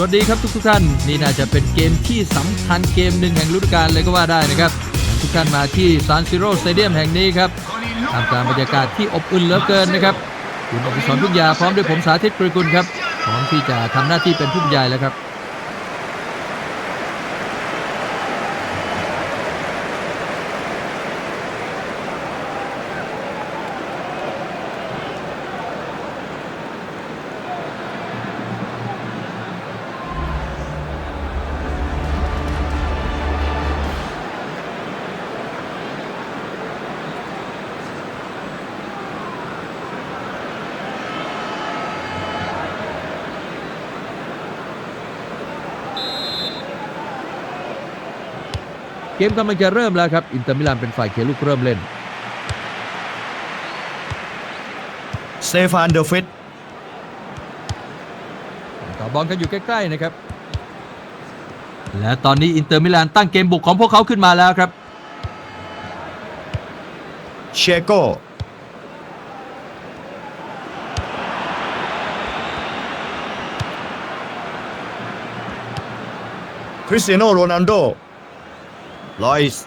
วัสดีครับทุกทุกท่านนี่น่าจะเป็นเกมที่สำคัญเกมหนึ่งแห่งฤดูกาลเลยก็ว่าได้นะครับ ทุกท่านมาที่ซานซิโร่สเตเดียมแห่งนี้ครับตามการบรรยากาศที่อบอุ่นเหลือเกินนะครับคุณอภิสรพุกยาพร้อมด้วยผมสาธิตกริกุลครับพร้อมที่จะทำหน้าที่เป็นผู้บรรยายแล้วครับ เกมกำลังจะเริ่มแล้วครับ อินเตอร์มิลานเป็นฝ่ายเขียนลูกเริ่มเล่นสเตฟานเดอฟิตต่อบอลกันอยู่ใกล้ๆนะครับ และตอนนี้อินเตอร์มิลานตั้งเกมบุกของพวกเขาขึ้นมาแล้วครับเชโกคริสเตียโนโรนัลโด ลอยส์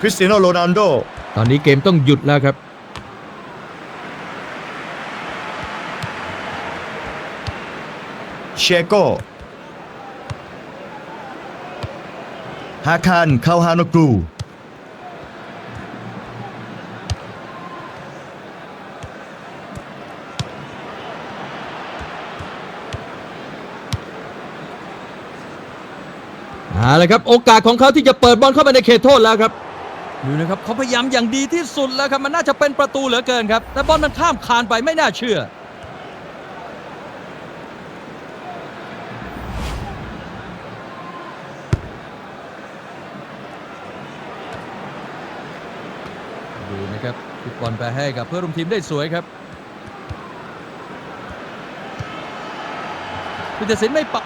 คริสเตียโนโรนัลโดตอนนี้เกมต้องหยุดแล้วครับ เชโกฮาคานคาวฮานกรู เอาละครับโอกาสของเขาที่จะเปิดบอลเข้าไปในเขตโทษแล้วครับดูนะครับเขาพยายามอย่างดีที่สุดแล้วครับมันน่าจะเป็นประตูเหลือเกินครับ แต่บอลมันข้ามคานไปไม่น่าเชื่อ ดูนะครับฟุตบอลไปให้กับเพื่อนร่วมทีมได้สวยครับผู้ตัดสินไม่ปะ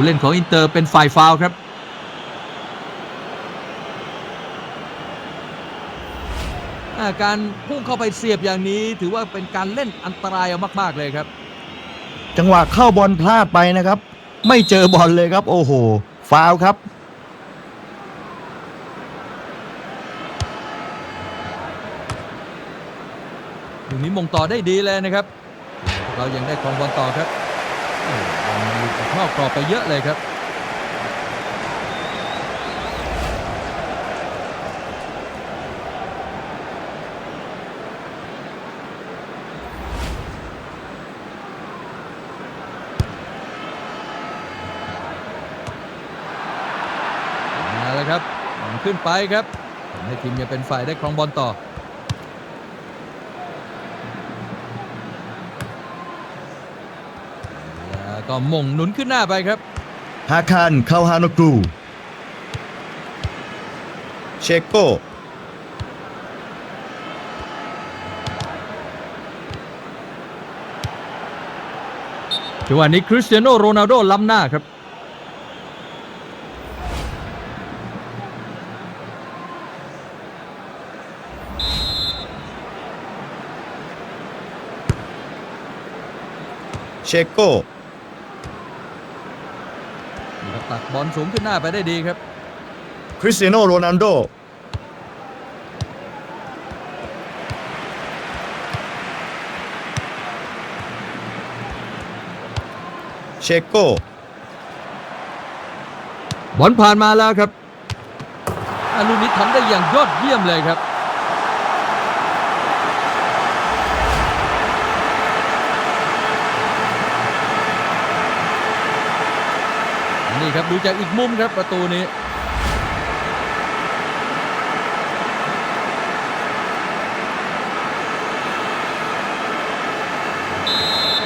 ผู้เล่นของอินเตอร์เป็นฝ่ายฟาวล์ครับอ่าการพุ่งเข้าไปเสียบอย่างนี้ ถือว่าเป็นการเล่นอันตรายเอามากๆเลยครับ จังหวะเข้าบอลพลาดไปนะครับ ไม่เจอบอลเลยครับ โอ้โหฟาวล์ครับลูกนี้มงต่อได้ดีเลยนะครับ เรายังได้ครองบอลต่อครับ โอ้บอลมันหลุดออกรอบไปเยอะเลยครับ มาแล้วครับ ขึ้นไปครับทำให้ทีมยังเป็นฝ่ายได้ครองบอลต่อ แล้ว ก็มงหนุนขึ้นหน้าไปครับฮาคานคาวฮานกรูเชโกจังหวะนี้คริสเตียโนโรนัลโดล้ำหน้าครับ เชโก นี่ครั บตักบอลสูงขึ้นหน้าไปได้ดีครับ คริสเตียโนโรนัลโดเชโกบอลผ่านมาแล้วครับอาลูกนี้ทำได้อย่างยอดเยี่ยมเลยครับ ครับดูจากอีกมุมครับประตูนี้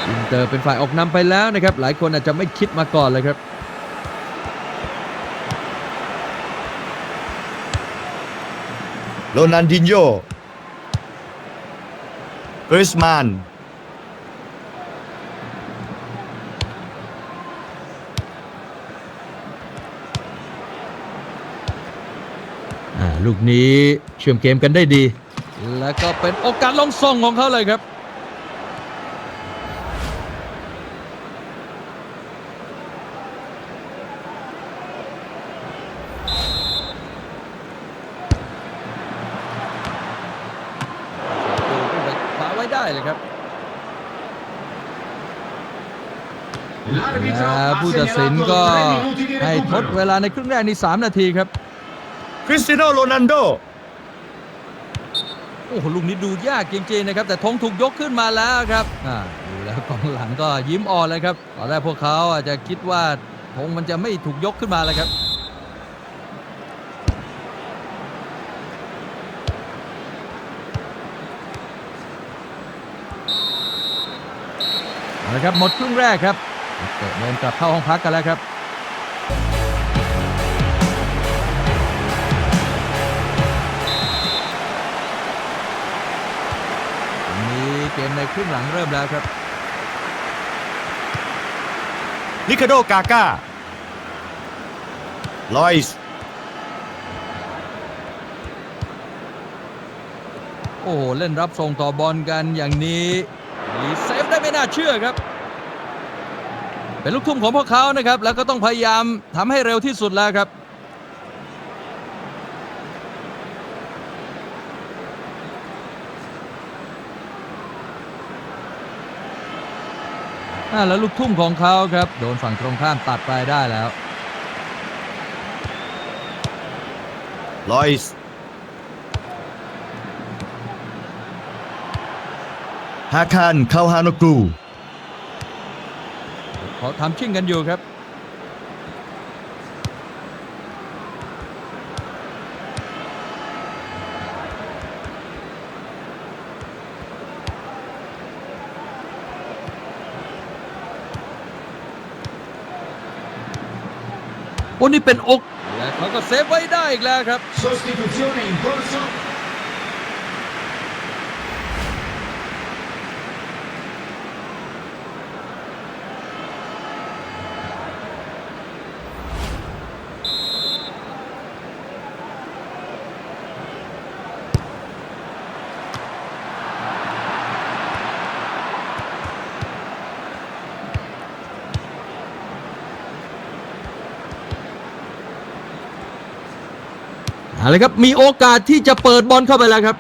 อินเตอร์เป็นฝ่ายออกนำไปแล้วนะครับ หลายคนอาจจะไม่คิดมาก่อนเลยครับโรนันดินโยกริสมาน ลูกนี้เชื่อมเกมกันได้ดี แล้วก็เป็นโอกาสลงส่งของเขาเลยครับ มาไว้ได้เลยครับผู้ตัดสินก็ให้ทดเวลาในครึ่งแรกใน3นาทีครับ คริสตียโนโรนัลโด โอ้โหลูกนี้ดูยากจริงๆนะครับ แต่ธงถูกยกขึ้นมาแล้วครับอ่าดูแล้วกองหลังก็ยิ้มอ่อนเลยครับตอนแรกพวกเขาอาจจะคิดว่าธงมันจะไม่ถูกยกขึ้นมาเลยครับเอาละครับหมดครึ่งแรกครับเดินกลับเข้าห้องพักกันแล้วครับ เกมในครึ่งหลังเริ่มแล้วครับลิคาโดกาก้าลอยส์โอ้โห เล่นรับส่งต่อบอลกันอย่างนี้รีเซฟได้ไม่น่าเชื่อครับ เป็นลูกทุ่มของพวกเขานะครับ แล้วก็ต้องพยายามทำให้เร็วที่สุดแล้วครับ แล้วลูกทุ่มของเขาครับ โดนฝั่งตรงข้ามตัดไปได้แล้วลอยส์ฮาคานเข้าฮานกรูเขาทำชิ่งกันอยู่ครับ นี่เป็นอกและเขาก็เซฟไว้ได้อีกแล้วครับ อาเลยครับมีโอกาสที่จะเปิดบอลเข้าไปแล้วครับ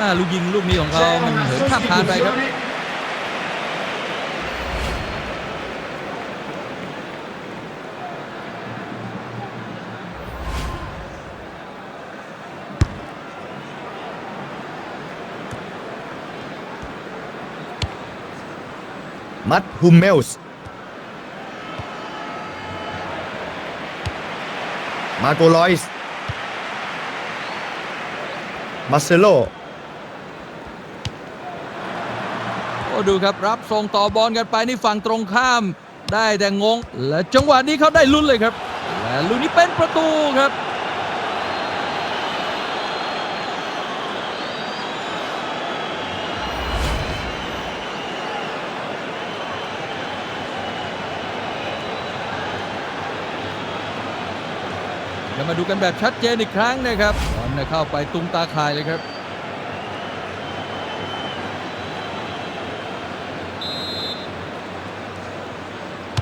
อ่าลูกยิงลูกนี้ของเขา C'è มัน una เหินข้ามคานไปครับ sostituzione. มัดฮุมเมลส์มาโกลอยส์ มาเซโลโอ้ดูครับรับส่งต่อบอลกันไปนี่ฝั่งตรงข้าม ได้แต่งง และจังหวะนี้เขาได้ลุ้นเลยครับ และลูกนี้เป็นประตูครับ จะมาดูกันแบบชัดเจนอีกครั้งนะครับบอลเนี่ยเข้าไปตุ้งตาข่ายเลยครับ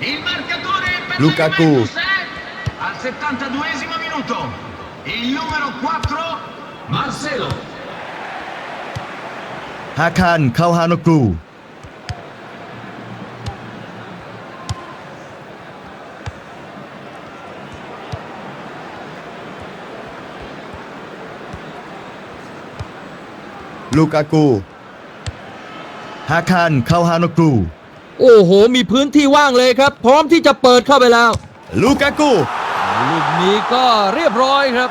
Il marcatore per Lukaku. la Juventus è al 72esimo minuto. Il numero 4 Marcelo. ฮาคานเข้าฮานกรู ลูกากูฮาคานเข้าฮานกรูโอ้โห มีพื้นที่ว่างเลยครับ พร้อมที่จะเปิดเข้าไปแล้ว ลูกากูลูกนี้ก็เรียบร้อยครับ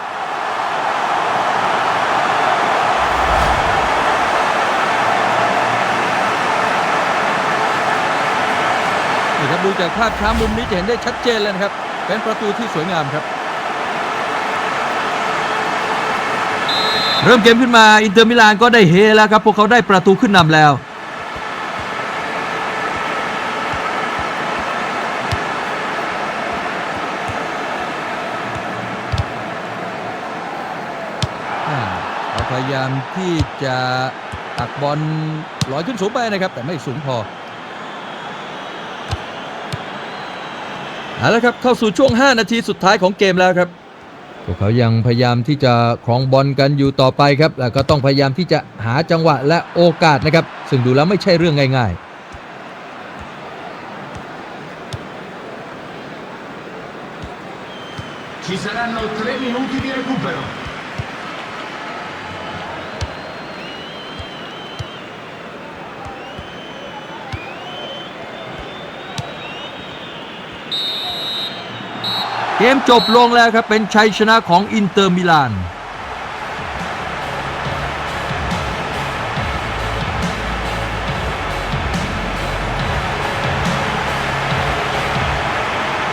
นี่ครับดูจากภาพช้ามุมนี้จะเห็นได้ชัดเจนเลยนะครับ เป็นประตูที่สวยงามครับ เริ่มเกมขึ้นมาอินเตอร์มิลานก็ได้เฮแล้วครับ พวกเขาได้ประตูขึ้นนำแล้ว พยายามที่จะตักบอลลอยขึ้นสูงไปนะครับ แต่ไม่สูงพอเอาละครับเข้าสู่ช่วง 5 นาทีสุดท้ายของเกมแล้วครับ พวกเขายังพยายามที่จะครองบอลกันอยู่ต่อไปครับ แล้วก็ต้องพยายามที่จะหาจังหวะและโอกาสนะครับ ซึ่งดูแล้วไม่ใช่เรื่องง่าย Ci saranno tre minuti di recupero. ๆ เกมจบลงแล้วครับเป็นชัยชนะของอินเตอร์มิลาน